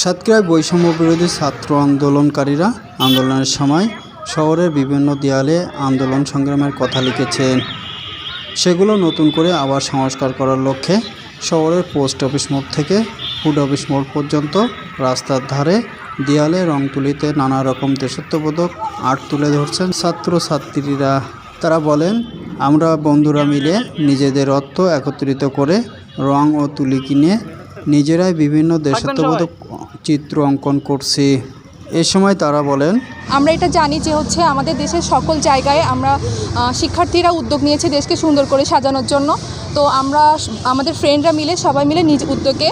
সাতক্ষীরায় বৈষম্য বিরোধী ছাত্র আন্দোলনকারীরা আন্দোলনের সময় শহরের বিভিন্ন দেয়ালে আন্দোলন সংগ্রামের কথা লিখেছেন। সেগুলো নতুন করে আবার সংস্কার করার লক্ষ্যে শহরের পোস্ট অফিস মোড় থেকে ফুড অফিস মোড় পর্যন্ত রাস্তার ধারে দেয়ালে রং তুলিতে নানা রকম দেশত্ববোধক আর্ট তুলে ধরছেন ছাত্রছাত্রীরা। তারা বলেন, আমরা বন্ধুরা মিলে নিজেদের অর্থ একত্রিত করে রং ও তুলি কিনে নিজেরাই বিভিন্ন দেশত্ববোধক চিত্র অঙ্কন করছি। এ সময় তারা বলেন আমরা এটা জানি যে হচ্ছে আমাদের দেশের সকল জায়গায় আমরা শিক্ষার্থীরা উদ্যোগ নিয়েছে দেশকে সুন্দর করে সাজানোর জন্য। তো আমরা আমাদের ফ্রেন্ডরা মিলে সবাই মিলে নিজ উদ্যোগে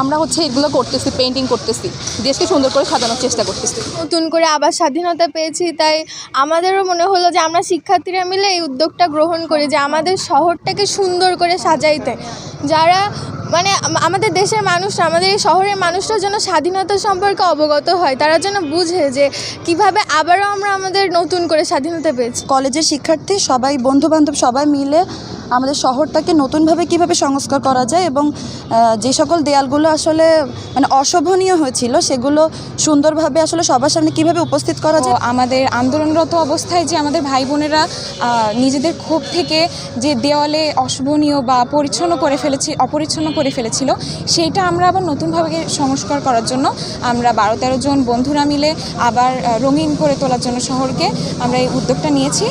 আমরা হচ্ছে এগুলো করতেছি পেন্টিং করতেছি দেশকে সুন্দর করে সাজানোর চেষ্টা করতেছি। নতুন করে আবার স্বাধীনতা পেয়েছি তাই আমাদেরও মনে হলো যে আমরা শিক্ষার্থীরা মিলে এই উদ্যোগটা গ্রহণ করি যে আমাদের শহরটাকে সুন্দর করে সাজাইতে। যারা মানে আমাদের দেশের মানুষরা, আমাদের এই শহরের মানুষরা যেন স্বাধীনতা সম্পর্কে অবগত হয়, তারা যেন বুঝে যে কীভাবে আবারও আমরা আমাদের নতুন করে স্বাধীনতা পেয়েছি। কলেজের শিক্ষার্থী সবাই বন্ধু বান্ধব সবাই মিলে আমাদের শহরটাকে নতুনভাবে কীভাবে সংস্কার করা যায় এবং যে সকল দেয়ালগুলো আসলে মানে অশোভনীয় হয়েছিল, সেগুলো সুন্দরভাবে আসলে সবার সামনে কীভাবে উপস্থিত করা যায়? আমাদের আন্দোলনরত অবস্থায় যে আমাদের ভাই বোনেরা নিজেদের ক্ষোভ থেকে যে দেওয়ালে অশোভনীয় বা পরিচ্ছন্ন করে ফেলেছি, অপরিচ্ছন্ন করে ফেলেছিল সেইটা আমরা আবার নতুনভাবে সংস্কার করার জন্য আমরা বারো তেরো জন বন্ধুরা মিলে আবার রঙিন করে তোলার জন্য শহরকে আমরা এই উদ্যোগটা নিয়েছি।